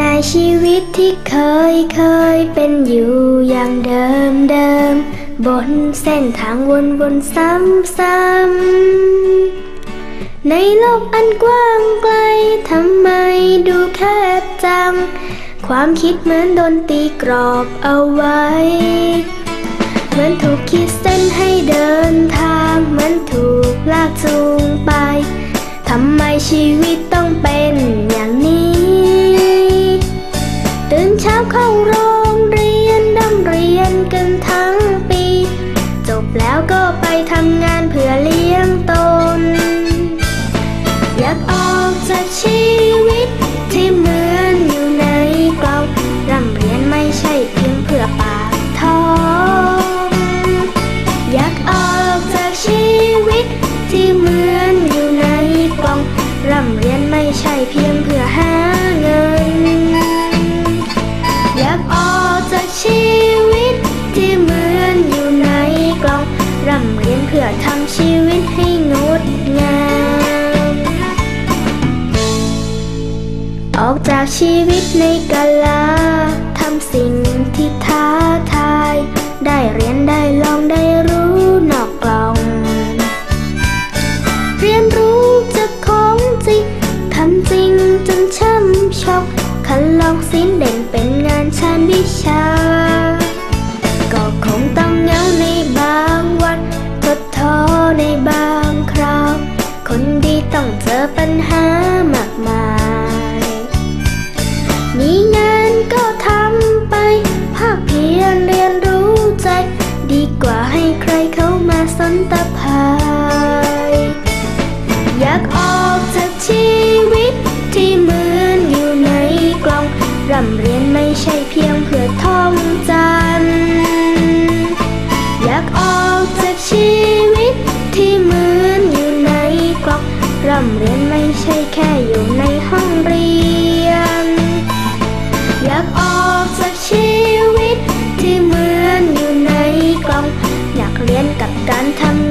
ในชีวิตที่เคยเคยเป็นอยู่อย่างเดิมเดิม บนเส้นทางวนวนซ้ำซ้ำในโลกอันกว้างไกลทำไมดูแคบจัง ความคิดเหมือนโดนตีกรอบเอาไว้ เหมือนถูกขีดเส้นให้เดินทาง เหมือนถูกลากจูงไปทำไมชีวิต กันทั้งปี จบแล้วก็ไปทำงานเพื่อเลี้ยงตน อยากออกจากชี เพื่อทำชีวิตให้งดงาม ออกจากชีวิตในกาลาทำสิ่งที่ท้าทาย ได้เรียนได้ลองได้รู้นอกกล่อง เรียนรู้จากของจริงทำจริงจนช้ำชอกคันลองสิ้นเด่นเป็นงานชานวิชา ต้องเจอปัญหามากมาย มีงานก็ทำไป ภาคเพียรเรียนรู้ใจ ดีกว่าให้ใครเข้ามาสนตะพาย อยากออก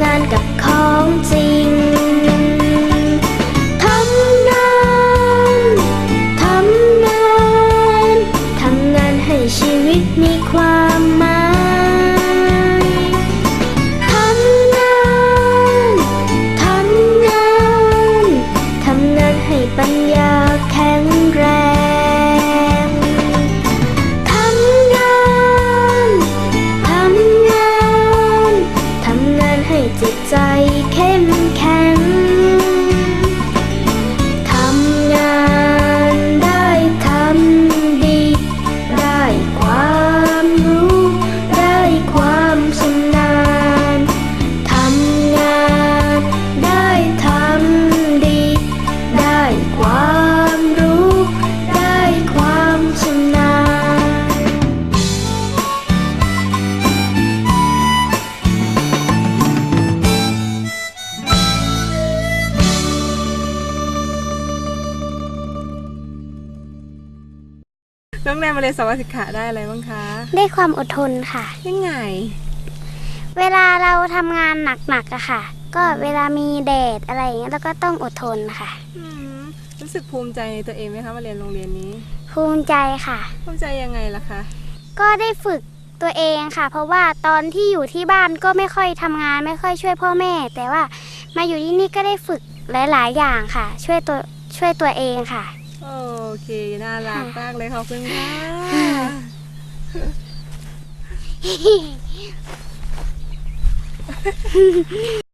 งานกับของจริงทำงานทำงานทำงานให้ชีวิตมีความ น้องแนนมาเรียนสวัสดิกะได้อะไรบ้างคะได้ความอดทนค่ะ ยังไง เวลาเราทำงานหนักๆอะค่ะ ก็เวลามีแดดอะไรอย่างเงี้ยเราก็ต้องอดทนค่ะ อืมรู้สึกภูมิใจในตัวเองไหมคะมาเรียนโรงเรียนนี้ ภูมิใจค่ะ ภูมิใจยังไงล่ะคะก็ได้ฝึกตัวเองค่ะ เพราะว่าตอนที่อยู่ที่บ้านก็ไม่ค่อยทำงานไม่ค่อยช่วยพ่อแม่ แต่ว่ามาอยู่ที่นี่ก็ได้ฝึกหลาย ๆ อย่างค่ะ ช่วยตัวช่วยตัวเองค่ะ โอเค น่ารักมากเลยขอบคุณค่ะ